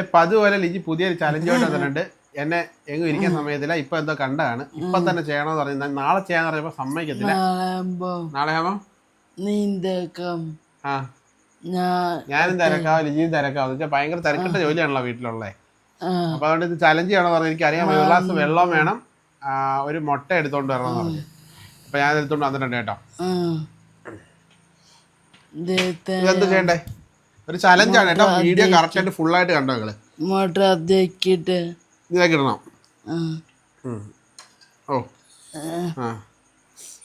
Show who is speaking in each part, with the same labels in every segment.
Speaker 1: ഇപ്പൊ അതുപോലെ ലിജി പുതിയൊരു ചലഞ്ചോട്ട് വന്നിട്ടുണ്ട്. എന്നെ എങ്ങും ഇരിക്കാൻ സമയത്തില്ല. ഇപ്പൊ എന്തോ കണ്ടാണ് ഇപ്പൊ തന്നെ ചെയ്യണമെന്ന് പറഞ്ഞു. നാളെ ചെയ്യാന്ന് പറയുമ്പോ സമ്മതിക്കത്തില്ല. നാളെ ആവുമ്പോ?
Speaker 2: നീന്തക്കം.
Speaker 1: ആ. ഞാനും തിരക്കാവും ലിജിയും തിരക്കാവും. വെച്ചാൽ ഭയങ്കര തിരക്കിട്ട ജോലിയാണല്ലോ
Speaker 2: വീട്ടിലുള്ളത്
Speaker 1: അപ്പൊ അതുകൊണ്ട് ഇത് ചലഞ്ച് ചെയ്യണമെന്ന് പറഞ്ഞു എനിക്ക് അറിയാം ഒരു ഗ്ലാസ് വെള്ളം വേണം. ഒരു മുട്ട എടുത്തോണ്ട് വരണം പറഞ്ഞു. അപ്പൊ ഞാൻ എടുത്തോണ്ട് വന്നിട്ടുണ്ട് കേട്ടോ. ഇതെന്ത് ചെയ്യണ്ടേ? ഒരു ചലഞ്ചാണ് കേട്ടോ. വീഡിയോ കറക്റ്റ് ആയിട്ട് ഫുൾ ആയിട്ട് കണ്ടോ നിങ്ങൾ?
Speaker 2: മോട്ടർ അതക്കിട്ട്
Speaker 1: ഇതിലേക്ക് ഇടണം. ഓ. ആ.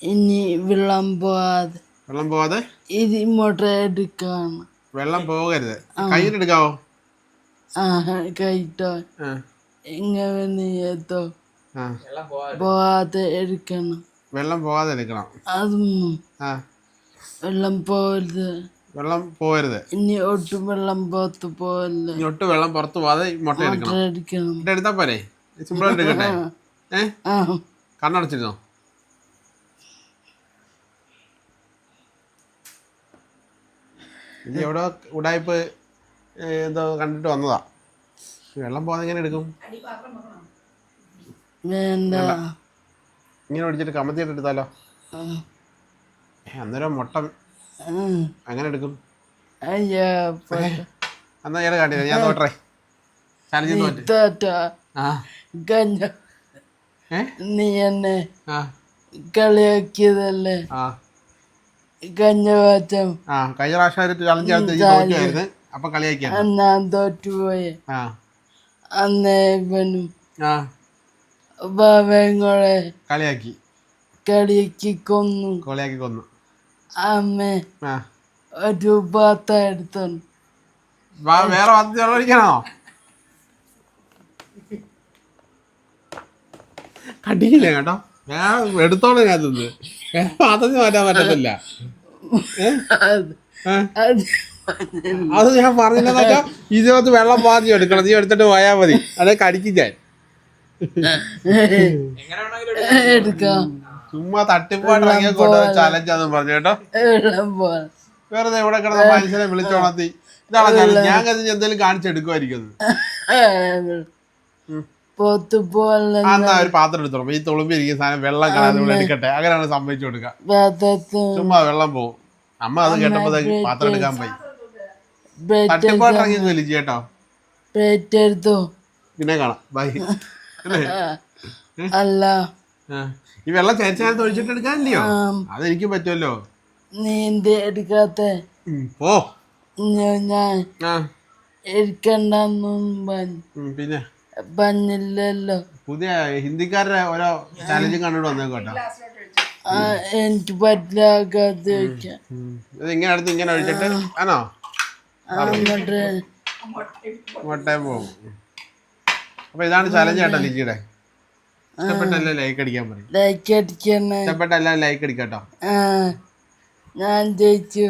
Speaker 2: ഇനി വെള്ളം പോവാതെ.
Speaker 1: വെള്ളം പോവാതെ?
Speaker 2: ഇത് മോട്ടർ എടുക്കണം.
Speaker 1: വെള്ളം പോകരുത്. കയ്യിലെടുക്കാവോ
Speaker 2: കൈട്ടോ
Speaker 1: ആ
Speaker 2: ഇങ്ങനെ നീയത്തോ പോവാതെ എടുക്കണം.
Speaker 1: വെള്ളം പോവാതെ എടുക്കണം.
Speaker 2: അതും വെള്ളം പോകരുത്.
Speaker 1: വെള്ളം പോകരുത്.
Speaker 2: ഇനി ഒട്ടും വെള്ളം പുറത്ത് പോകല്ല
Speaker 1: ഇനി ഒട്ട് വെള്ളം പുറത്ത് പോവാതെ മുട്ട എടുക്കണം. മുട്ട എടുത്താൽ പോരെ? സിമ്പിളായിട്ട് എടുക്കട്ടെ? ഏ?
Speaker 2: ആ.
Speaker 1: കണ്ണടച്ചിരുന്നോ? ഇത് എവിടെ ഉടായ്പ് എന്തോ കണ്ടിട്ട് വന്നതാ. വെള്ളം പോകാതെ എങ്ങനെ എടുക്കും?
Speaker 2: വേണ്ട.
Speaker 1: ഇങ്ങനെ ഒടിച്ചിട്ട് കമത്തിയിട്ട് എടുത്താലോ? അന്നേരം മുട്ട. അങ്ങനെ എടുക്കും എന്നാ ഞാൻ കാട്ടില്ല ഞാൻ തോട്ടെ ചാലഞ്ച് തോറ്റ്.
Speaker 2: നീ എന്നെ കളിയാക്കിയതല്ലേ?
Speaker 1: കഴിഞ്ഞ പ്രാവശ്യം ചലഞ്ച് അടുത്ത് അപ്പൊ കളിയാക്കിയാണ്.
Speaker 2: ഞാൻ തോറ്റുപോയെ
Speaker 1: ആ.
Speaker 2: അന്ന് ഇവനും
Speaker 1: ആ.
Speaker 2: ബാബങ്ങളെ
Speaker 1: കളിയാക്കി.
Speaker 2: കളിയാക്കി കൊന്നു.
Speaker 1: കളിയാക്കി കൊന്നു.
Speaker 2: അമ്മ. ഒരു പാത്ത എടുത്തോണ്ട്.
Speaker 1: വേറെ വാർത്ത ചെലവഴിക്കണോ കടിക്കില്ല കേട്ടോ? ഞാൻ എടുത്തോളെ ഞാൻ തിന്ന്. പാത്രത്തിൽ മാറ്റാൻ പറ്റത്തില്ല.
Speaker 2: അത്
Speaker 1: ഞാൻ പറഞ്ഞില്ലെന്നോ ഇതിനകത്ത് വെള്ളം പാതി എടുക്കണം. നീ എടുത്തിട്ട് പോയാൽ മതി. അതെ കടിക്കും ഞാൻ.
Speaker 2: എടുക്കാം.
Speaker 1: ചുമ്മാ തട്ടിപ്പായിട്ട് ഇറങ്ങിയ കൊണ്ട് ചലഞ്ച് ആണെന്ന് പറഞ്ഞു കേട്ടോ. വെറുതെ ഇവിടെ കിടന്ന മനുഷ്യനെ വിളിച്ചോണത്തി ഇതാണ് ചലഞ്ച്? ഞാൻ കരുതി എന്തെങ്കിലും കാണിച്ചെടുക്കുമായിരിക്കും എന്നാ ഒരു പാത്രം എടുത്തോളും. ഈ തുളുമ്പി ഇരിക്കുന്ന സാധനം വെള്ളം ഇവിടെ എടുക്കട്ടെ. അങ്ങനെയാണ് സംഭവിച്ചു കൊടുക്കുക. ചുമ്മാ വെള്ളം പോകും അമ്മ അത് കേട്ടപ്പോഴത്തേക്ക് പാത്രം എടുക്കാൻ പോയി. തട്ടിപ്പാട്ട് ഇറങ്ങി വലിച്ചു കേട്ടോ. പിന്നെ കാണാം. ബൈ
Speaker 2: അല്ല.
Speaker 1: ഈ വെള്ളം ചേർച്ചാൽ ഒഴിച്ചിട്ട് എടുക്കാനില്ലയോ. അതെനിക്ക് പറ്റുമല്ലോ.
Speaker 2: നീന്തി എടുക്കാത്ത? ഓ ഞാൻ എടുക്കണ്ടെന്നും
Speaker 1: പിന്നെ?
Speaker 2: പറഞ്ഞില്ലല്ലോ
Speaker 1: പുതിയ ഹിന്ദിക്കാരുടെ ഓരോ ചാലഞ്ചും കണ്ടിട്ട് വന്നേക്കോട്ടോ
Speaker 2: എനിക്ക് പറ്റില്ലാക്കാത്ത
Speaker 1: ഇങ്ങനെ അടുത്ത് ഇങ്ങനെ ഒഴിച്ചിട്ട് ആണോ?
Speaker 2: അങ്ങോട്ട്.
Speaker 1: മുട്ടയും പോകും. അപ്പൊ ഇതാണ് ചലഞ്ച് കേട്ടോ ലിജിയുടെ ഇഷ്ടപ്പെട്ടല്ലേ ലൈക്ക് അടിക്കാൻ പറയും.
Speaker 2: ലൈക്ക് അടിക്കണേ.
Speaker 1: ഇഷ്ടപ്പെട്ടല്ല ലൈക്ക് അടിക്കാട്ടോ.
Speaker 2: ഞാൻ ജയിച്ചു.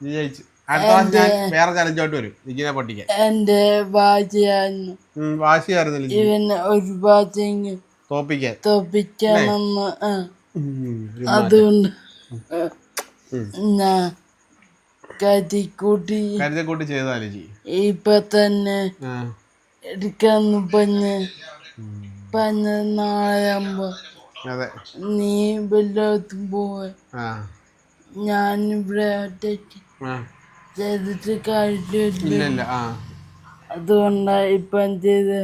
Speaker 1: ജയിച്ചു. അടുത്ത പ്രാവശ്യം ഞാൻ വേറെ ചലഞ്ചോട്ട് വരും. ലിജിനെ പൊട്ടിക്കാൻ.
Speaker 2: എന്റെ
Speaker 1: വാശിയായിരുന്നു ലിജി
Speaker 2: ഇവനെ ഒരു ഭാഷയെങ്കിൽ
Speaker 1: തോപ്പിക്കാൻ. ഒരു
Speaker 2: അതുകൊണ്ട്. ഞാൻ കരുതിക്കൂട്ടി.
Speaker 1: കരുതിക്കൂട്ടി ചെയ്താലും
Speaker 2: ഇപ്പൊ തന്നെ എടുക്കാന്ന് പറഞ്ഞ്.
Speaker 1: അതെ.
Speaker 2: നീ പോവെ
Speaker 1: ആ.
Speaker 2: ഞാൻ ഇവിടെ ഒറ്റയ്ക്ക് ചെയ്തിട്ട് കാര്യമില്ല. അതുകൊണ്ടാ ഇപ്പം ചെയ്ത്?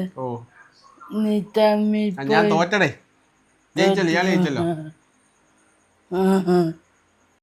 Speaker 2: നീ തമ്മി
Speaker 1: ഞാൻ തോറ്റടേ. ജയിച്ചല്ലോ ഞാൻ ജയിച്ചല്ലോ.